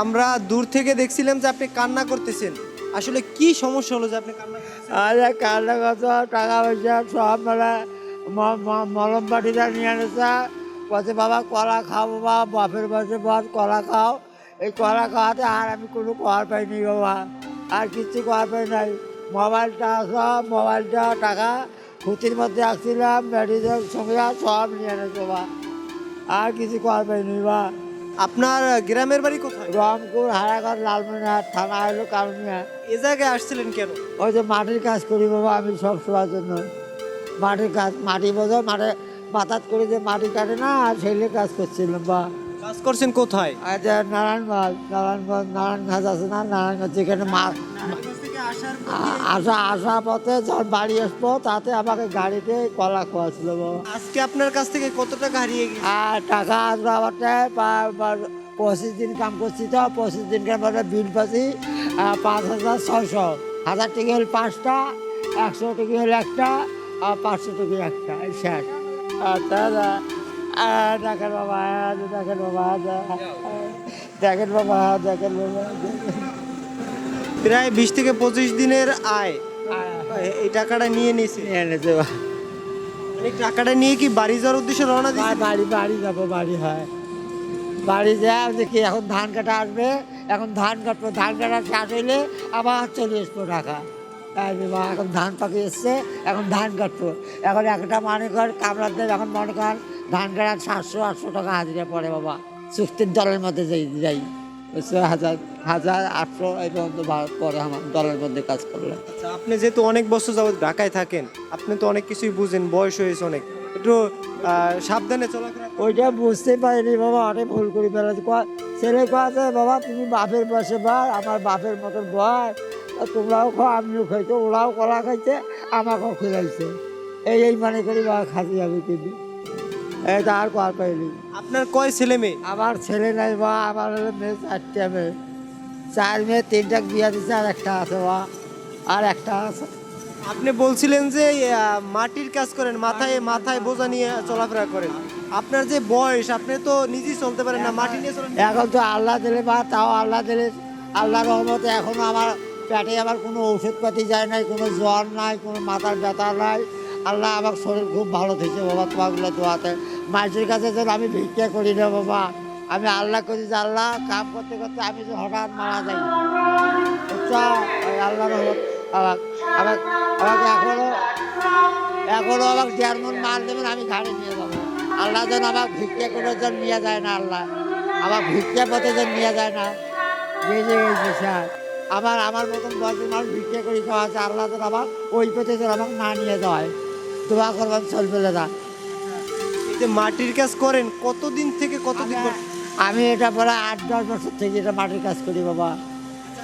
আমরা দূর থেকে দেখছিলাম যে আপনি কান্না করতেছেন। আসলে কি সমস্যা হলো যে আপনি কান্না? আরে কান্নাগত টাকা পয়সা সব মানে মলম বাটিটা নিয়ে এনেছে। বলছে, বাবা, কলা খাও, বাবা, বাপের বসে বস, কলা খাও। এই কলা খাওয়াতে আর আমি কোনো কর পাইনি, বাবা। আর কিচ্ছু কর পাই নাই। মোবাইলটা, সব মোবাইলটা, টাকা খুঁতির মধ্যে আসছিলাম মেডিসিন সঙ্গে সব নিয়ে এনেছে, বাবা। আর কিছু কর পাইনি বা আপনার গ্রামের বাড়ি কোথায়? রংপুর হারাঘর লালমনিহাট থানা হলো কারণিয়া এ জায়গায় আসছিলেন কেন? ওই যে মাটির কাজ করি বাবা আমি সব সময়ের জন্য। মাটির কাজ মাটি বোঝো মাঠে মাথাত করে যে মাটি কাটে না সেগুলো কাজ করছিলাম বা। কাজ করছেন কোথায়? যে নারায়ণগঞ্জ নারায়ণগঞ্জ নারায়ণগঞ্জ আছে না নারায়ণগঞ্জ যেখানে মাছ আ- আসা আসা পথে যখন বাড়ি আসব তাতে আমাকে গাড়িতে কলা খোয়াছিল আজকে আপনার কাছ থেকে কত টাকা হারিয়ে গেছে? আর টাকা আসবে পা- পঁচিশ দিন কাম করছি তো পঁচিশ দিন কাম করে বিল পাচ্ছি পাঁচ হাজার ছয়শো। হাজার টাকা হল পাঁচটা একশো টাকা হল একটা আর পাঁচশো টাকা একটা শেষ। আহ, দেখেন বাবা দেখেন বাবা দেখেন বাবা দেখেন বাবা। প্রায় বিশ থেকে পঁচিশ দিনের আয়। এই টাকাটা নিয়ে নিয়েছে। এনেছে। এই টাকাটা নিয়ে কি বাড়ি যাওয়ার উদ্দেশ্যে রওনা দিয়েছে বাড়ি বাড়ি যাব বাড়ি হয়। বাড়ি যাও দেখি এখন ধান কাটা আসবে। এখন ধান কাটবো ধান কাটা শেষ হইলে আবার চলে আসব ঢাকা। এখন ধান পাকি এসছে এখন ধান কাটবো। এখন একটা মনে কর কামড়াতে এখন মনে কর ধান কাটার সাতশো আটশো টাকা হাজিরা পড়ে বাবা। চুক্তির দলের মধ্যে যাই যাই? হাজার হাজার আটশো এই পর্যন্ত বা- পরে আমার দলের মধ্যে কাজ করলে আচ্ছা আপনি যেহেতু অনেক বছর যাবত ঢাকায় থাকেন আপনি তো অনেক কিছুই বুঝেন বয়স হয়েছে অনেক। একটু সাবধানে চলাফেরা ওইটা বুঝতে পারিনি বাবা অনেক ভুল করে ফেলেছে। কয়- ছেলে কাছে বাবা তুমি বাপের বসে বার আমার বাপের মতন বয় তোমরাও খাও আমিও খাইছো ওরাও কলা খাইছে আমাকেও খেলাইছে। এই এই মানে করি বাবা খাসি যাবে কিন্তু তো আর পাইনি। আপনার কয় ছেলে মেয়ে? আমার ছেলে নাই বা আমার হলো মেয়ে চারটে মেয়ে। চার মেয়ে তিনটা বিয়া দিচ্ছে আর একটা আছে বা আর একটা আছে। আপনি বলছিলেন যে মাটির কাজ করেন মাথায় মাথায় বোঝা নিয়ে চলাফেরা করেন। আপনার যে বয়স আপনি তো নিজেই চলতে পারেন না মাটি নিয়ে চলেন। এখন তো আল্লাহ দিলে বা তাও আল্লাহ দিলে। আল্লাহ রহমতে এখনও আমার পেটে আমার কোনো ওষুধপাতি যায় নাই কোনো জ্বর নাই কোনো মাথার ব্যথা নাই। আল্লাহ আমার শরীর খুব ভালো থেকেছে বাবা তোমাগুলো দোয়াতে। মাঝের কাছে যেন আমি ভিক্ষা করি না বাবা। আমি আল্লাহ করি যে আল্লাহ, কাম করতে করতে আমি যে হঠাৎ মারা যাই। আল্লাহ আমার আমার আমাকে এখনও এখনও আমাকে দেড় মন মাল দেবেন, আমি ঘাড়ে নিয়ে যাব। আল্লাহ যেন আমার ভিক্ষা করে যেন নিয়ে যায় না, আল্লাহ। আমার ভিক্ষা পথে যেন নিয়ে যায় না। বেজে গেছে স্যার? আবার আমার মতন বয়সের মানুষ ভিক্ষা করে খাওয়া আছে আল্লাহ যেন আমার ওই পথে যেন আমাকে না নিয়ে যায়। দোয়া করবেন চলবে না যে মাটির কাজ করেন কতদিন থেকে কতদিন আমি এটা পরে আট দশ বছর থেকে এটা মাটির কাজ করি বাবা।